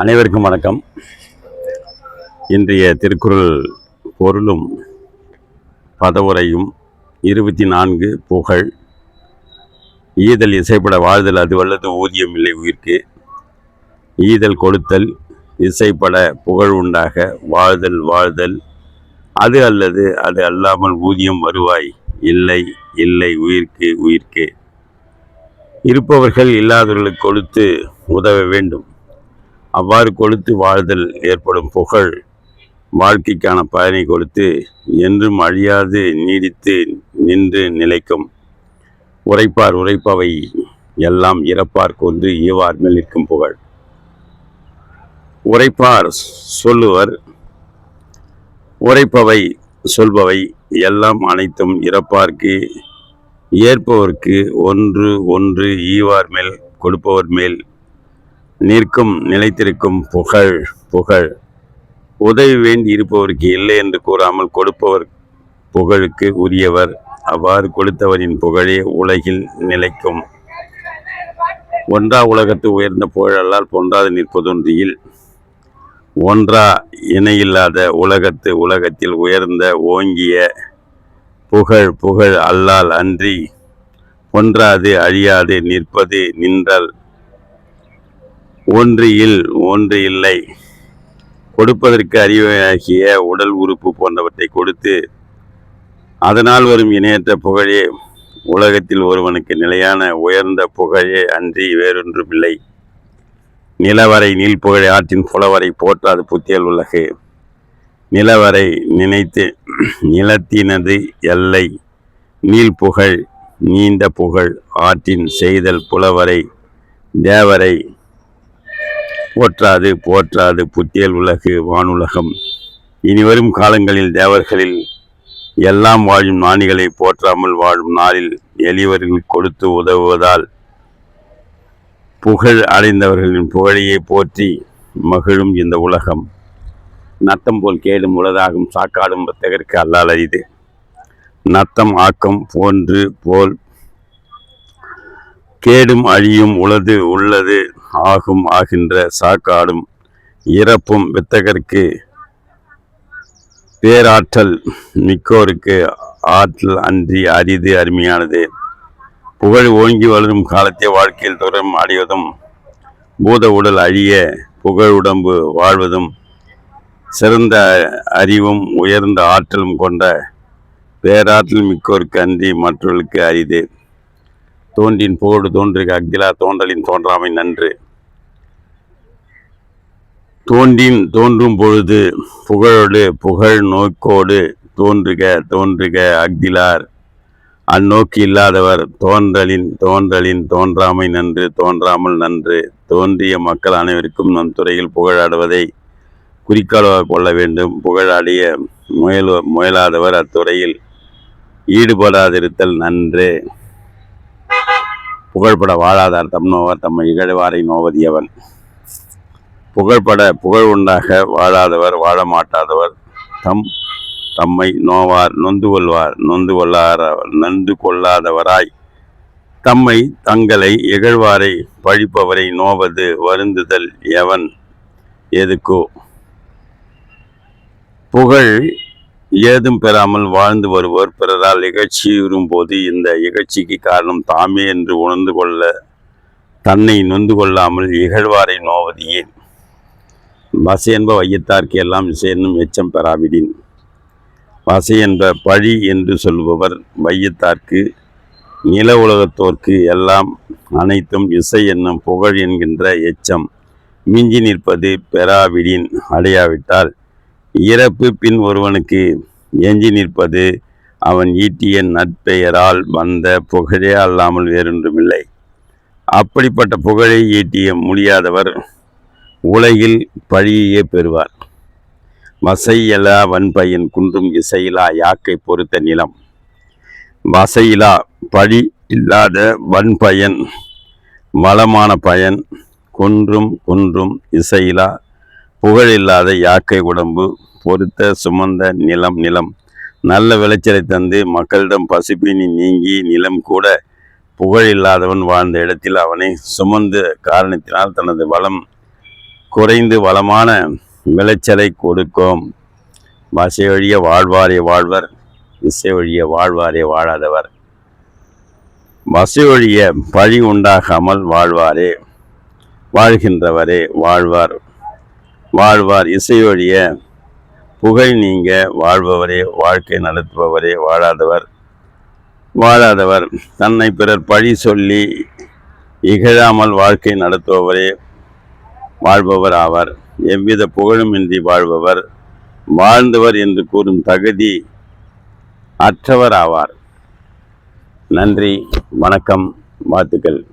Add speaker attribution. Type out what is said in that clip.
Speaker 1: அனைவருக்கும் வணக்கம். இன்றைய திருக்குறள் பொருளும் பதவுரையும் இருபத்தி நான்கு புகழ். ஈதல் இசைப்பட வாழ்தல் அது வல்லது ஊதியம் இல்லை உயிர்க்கு. ஈதல் கொடுத்தல் இசைப்பட புகழ் உண்டாக வாழ்தல் வாழ்தல். அது அல்லது அது அல்லாமல் ஊதியம் வருவாய் இல்லை இல்லை உயிர்க்கு உயிர்க்கு. இருப்பவர்கள் இல்லாதவர்களுக்கு கொடுத்து உதவ வேண்டும். அவ்வாறு கொடுத்து வாழ்தல் ஏற்படும் புகழ். வாழ்க்கைக்கான பயனை கொடுத்து என்றும் அழியாது நீடித்து நின்று நிலைக்கும். உரைப்பார் உரைப்பவை எல்லாம் இறப்பார் கொண்டு ஈவார் மேல் நிற்கும் புகழ். உரைப்பார் சொல்லுவர் உரைப்பவை சொல்பவை எல்லாம் அனைத்தும் இறப்பார்க்கு ஏற்பவர்க்கு ஒன்று ஒன்று ஈவார் மேல் கொடுப்பவர் மேல் நிற்கும் நிலைத்திருக்கும் புகழ் புகழ். உதவி வேண்டி இருப்பவருக்கு இல்லை என்று கூறாமல் கொடுப்பவர் புகழுக்கு உரியவர். அவ்வாறு கொடுத்தவரின் புகழே உலகில் நிலைக்கும். ஒன்றா உலகத்து உயர்ந்த புகழல்லால் பொன்றாது நிற்பதொன்றியில் ஒன்றா இணையில்லாத உலகத்து உலகத்தில் உயர்ந்த ஓங்கிய புகழ் புகழ் அல்லால் அன்றி. ஒன்றாது அழியாது நிற்பது நின்றல். ஒன்று இல் ஒன்று இல்லை. கொடுப்பதற்கு அறிவாகிய உடல் உறுப்பு போன்றவற்றை கொடுத்து அதனால் வரும் இணையற்ற புகழே உலகத்தில் ஒருவனுக்கு நிலையான உயர்ந்த புகழே அன்றி வேறொன்றுமில்லை. நிலவரை நீல் புகழை ஆற்றின் புலவரை போற்றாது புத்தியல் உலகு. நிலவரை நினைத்து நிலத்தினது எல்லை. நீல் புகழ் நீண்ட புகழ் ஆற்றின் செய்தல் புலவரை தேவரை போற்றாது போற்றாது புத்தியல் உலகு வானுலகம். இனிவரும் காலங்களில் தேவர்களில் எல்லாம் வாழும் நாணிகளை போற்றாமல் வாழும் நாளில் எளியவர்கள் கொடுத்து உதவுவதால் புகழ் அடைந்தவர்களின் புகழையே போற்றி மகிழும் இந்த உலகம். நத்தம் போல் கேடும் உலதாகும் சாக்காடும் வர்த்தகருக்கு அல்லால் அரிது நத்தம் ஆக்கம் போன்று போல் கேடும் அழியும் உளது உள்ளது. ஆகும் ஆகின்ற சாக்காடும் இறப்பும் வித்தகருக்கு பேராற்றல் மிக்கோருக்கு ஆற்றல் அன்றி அரிது அருமையானது. புகழ் ஓங்கி வளரும் காலத்தை வாழ்க்கையில் தொடரும் அடைவதும் பூத உடல் அழிய புகழ் உடம்பு வாழ்வதும் சிறந்த அறிவும் உயர்ந்த ஆற்றலும் கொண்ட பேராற்றல் மிக்கோருக்கு அன்றி மற்றவர்களுக்கு அரிது. தோன்றின் புகழ் தோன்றுக அக்திலா தோன்றலின் தோன்றாமை நன்று. தோன்றின் தோன்றும் பொழுது புகழோடு புகழ் நோக்கோடு தோன்றுக தோன்றுக அக்திலார் அந்நோக்கு இல்லாதவர் தோன்றலின் தோன்றலின் தோன்றாமை நன்று தோன்றாமல் நன்று. தோன்றிய மக்கள் அனைவருக்கும் நம் துறையில் புகழாடுவதை குறிக்கோளாக கொள்ள வேண்டும். புகழாடிய முயல் முயலாதவர் அத்துறையில் ஈடுபடாதிருத்தல் நன்று. புகழ்பட வாழாதார் தம் நோவர் தம்மை இகழ்வாரை நோவதியவன். புகழ்பட புகழ் உண்டாக வாழாதவர் வாழ மாட்டாதவர் தம் தம்மை நோவார் நொந்து கொள்வார் நொந்து கொள்ளார நொந்து கொள்ளாதவராய். தம்மை தங்களை இகழ்வாரை பழிப்பவரை நோவது வருந்துதல் எவன்? எதுக்கோ? புகழ் ஏதும் பெறாமல் வாழ்ந்து வருவோர் பிறரால் இகழ்ச்சியுறும் போது இந்த இகழ்ச்சிக்கு காரணம் தாமே என்று உணர்ந்து கொள்ள தன்னை நொந்து கொள்ளாமல் இகழ்வாரை நோவது ஏன்? வசை என்ப வையத்தார்க்கு எல்லாம் இசையென்னும் எச்சம் பெறாவிடின். வசை என்ப பழி என்று சொல்பவர் வையத்தார்க்கு நில உலகத்தோர்க்கு எல்லாம் அனைத்தும் இசை என்னும் புகழ் என்கின்ற எச்சம் மிஞ்சி நிற்பது பெறாவிடின் அடையாவிட்டால் இறப்பு பின் ஒருவனுக்கு எஞ்சி நிற்பது அவன் ஈட்டிய நற்பெயரால் வந்த புகழே அல்லாமல் வேறொன்றுமில்லை. அப்படிப்பட்ட புகழை ஈட்டிய முடியாதவர் உலகில் பழியே பெறுவார். வசையலா வன்பயன் குன்றும் இசையிலா யாக்கை பொறுத்த நிலம். வசையிலா பழி இல்லாத வன்பயன் வளமான பயன் குன்றும் குன்றும் இசையிலா புகழில்லாத யாக்கை உடம்பு பொறுத்த சுமந்த நிலம் நிலம். நல்ல விளைச்சலை தந்து மக்களிடம் பசிப்பினி நீங்கி நிலம் கூட புகழ் இல்லாதவன் வாழ்ந்த இடத்தில் அவனை சுமந்த காரணத்தினால் தனது வளம் குறைந்து வளமான விளைச்சலை கொடுக்கும். வசை வழிய வாழ்வாரே வாழ்வர் இசை வழிய வாழ்வாரே வாழாதவர். வசை வழிய பழி உண்டாகாமல் வாழ்வாரே வாழ்கின்றவரே வாழ்வார். வாழ்வார். இசையொழிய புகழ் நீங்க வாழ்பவரே வாழ்க்கை நடத்துபவரே வாழாதவர் வாழாதவர். தன்னை பிறர் பழி சொல்லி இகழாமல் வாழ்க்கை நடத்துபவரே வாழ்பவர் ஆவார். எவ்வித புகழுமின்றி வாழ்பவர் வாழ்ந்தவர் என்று கூறும் தகுதி அற்றவர் ஆவார். நன்றி வணக்கம் வாழ்த்துக்கள்.